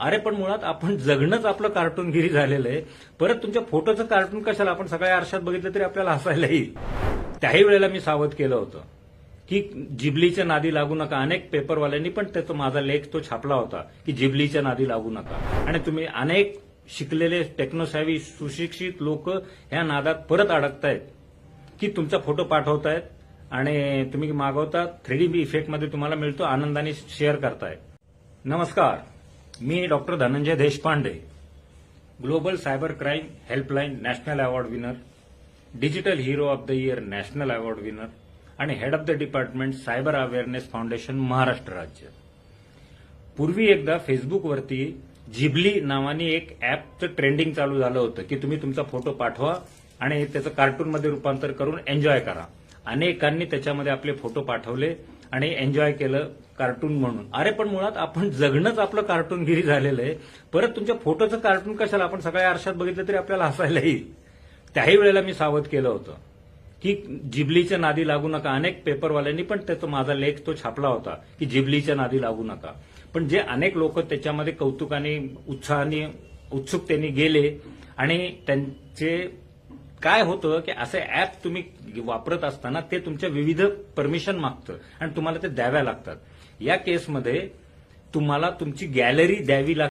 अरे पण मुळात आपण जगणंच आपलं कार्टूनगिरी झालेलं आहे. परत तुमच्या फोटोचं कार्टून कशाला? आपण सगळ्या आरशात बघितलं तरी आपल्याला हसायला येईल. त्याही वेळेला मी सावध केलं होतं. की जिबलीच्या नादी लागू नका. अनेक पेपरवाल्यांनी पण त्याचा माझा लेख तो छापला होता की जिबलीच्या नादी लागू नका. आणि तुम्ही अनेक शिकलेले टेक्नोसॅवी सुशिक्षित लोक ह्या नादात परत अडकतायत की तुमचा फोटो पाठवतायत आणि तुम्ही मागवता. थ्री डी इफेक्टमध्ये तुम्हाला मिळतो. आनंदाने शेअर करताय नमस्कार. मी doctor Dhananjay Deshpande global cyber crime helpline national award winner digital hero of the year national award winner आणि head of the department cyber awareness foundation Maharashtra राज्य. पूर्वी एकदा फेसबुकवरती जिबली नावाने एक ॲपचं ट्रेंडिंग चालू झालं होतं की तुम्ही तुमचा फोटो पाठवा आणि त्याचं कार्टूनमध्ये रूपांतर करून एन्जॉय करा. अनेकांनी त्याच्यामध्ये आपले फोटो पाठवले आणि एन्जॉय केलं. कार्टून म्हणून. अरे पण मुळात आपण जगणंच आपलं कार्टूनगिरी झालेलं आहे. परत तुमच्या फोटोचं कार्टून कशाला? आपण सगळ्या आरशात बघितलं तरी आपल्याला हसायला येईल. त्याही वेळेला मी सावध केलं होतं. की जिबलीच्या नादी लागू नका. अनेक पेपरवाल्यांनी पण त्याचा माझा लेख तो छापला होता की जिबलीच्या नादी लागू नका. पण जे अनेक लोक त्याच्यामध्ये कौतुकाने उत्साहाने उत्सुकतेने गेले आणि त्यांचे काय होतं की असे ऍप तुम्ही वापरत असताना ते तुमच्या विविध परमिशन मागतं आणि तुम्हाला ते द्याव्या लागतात. या केसमध्ये तुम्हाला तुमची गॅलरी द्यावी लागते.